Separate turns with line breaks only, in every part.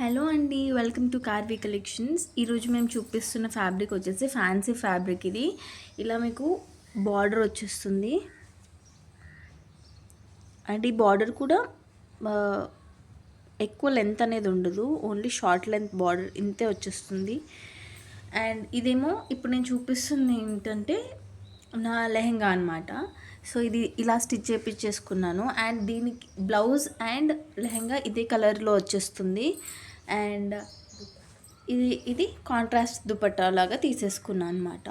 Hello అండి welcome to Karvy collections. ఈరోజు మేము చూపిస్తున్న ఫ్యాబ్రిక్ వచ్చేసి ఫ్యాన్సీ ఫ్యాబ్రిక్ ఇది. ఇలా మీకు బార్డర్ వచ్చేస్తుంది. అండ్ ఈ బార్డర్ కూడా ఎక్కువ లెంత్ అనేది ఉండదు. ఓన్లీ షార్ట్ లెంత్ బార్డర్ ఇంతే వచ్చేస్తుంది. అండ్ ఇదేమో ఇప్పుడు నేను చూపిస్తుంది ఏంటంటే నా లెహెంగా అనమాట సో ఇది ఇలా స్టిచ్ చేపించేసుకున్నాను అండ్ దీనికి బ్లౌజ్ అండ్ లెహెంగా ఇదే కలర్లో వచ్చేస్తుంది. అండ్ ఇది ఇది కాంట్రాస్ట్ దుపట్టా లాగా తీసేసుకున్నాను అనమాట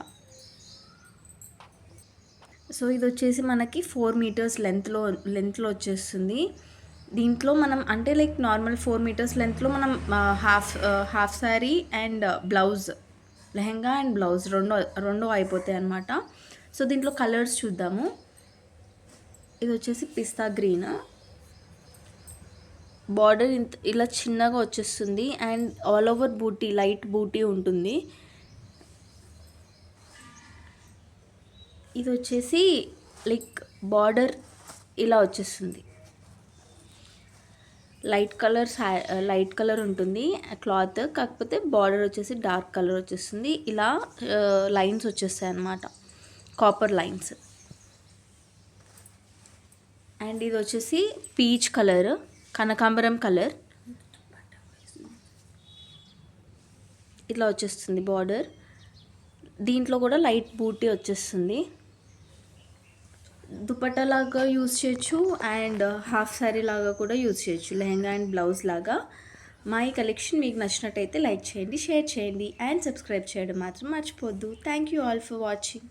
సో ఇది వచ్చేసి మనకి ఫోర్ మీటర్స్ లెంత్లో లెంత్లో వచ్చేస్తుంది. దీంట్లో మనం అంటే లైక్ నార్మల్ ఫోర్ మీటర్స్ లెంత్లో మనం half half sari and blouse lehenga and blouse రెండు రెండు అయిపోతాయి అనమాట సో దీంట్లో కలర్స్ చూద్దాము. ఇది వచ్చేసి పిస్తా గ్రీన్. బార్డర్ ఇంత ఇలా చిన్నగా వచ్చేస్తుంది and all over buti light buti ఉంటుంది. ఇది వచ్చేసి లైక్ బార్డర్ ఇలా వచ్చేస్తుంది. లైట్ కలర్ లైట్ కలర్ ఉంటుంది క్లాత్ కాకపోతే బార్డర్ వచ్చేసి డార్క్ కలర్ వచ్చేస్తుంది. ఇలా లైన్స్ వచ్చేస్తాయి అన్నమాట. Copper lines. అండ్ ఇది వచ్చేసి పీచ్ కలర్. కనకాంబరం కలర్. ఇట్లా వచ్చేస్తుంది బార్డర్ దీంట్లో కూడా లైట్ బూటీ వచ్చేస్తుంది. దుపట్టా లాగా యూజ్ చేయొచ్చు అండ్ హాఫ్ శారీ లాగా కూడా యూజ్ చేయొచ్చు. లెహంగా అండ్ బ్లౌజ్ లాగా. మా ఈ కలెక్షన్ మీకు నచ్చినట్టయితే లైక్ చేయండి షేర్ చేయండి అండ్ సబ్స్క్రైబ్ చేయడం మాత్రం మర్చిపోద్దు thank you all for watching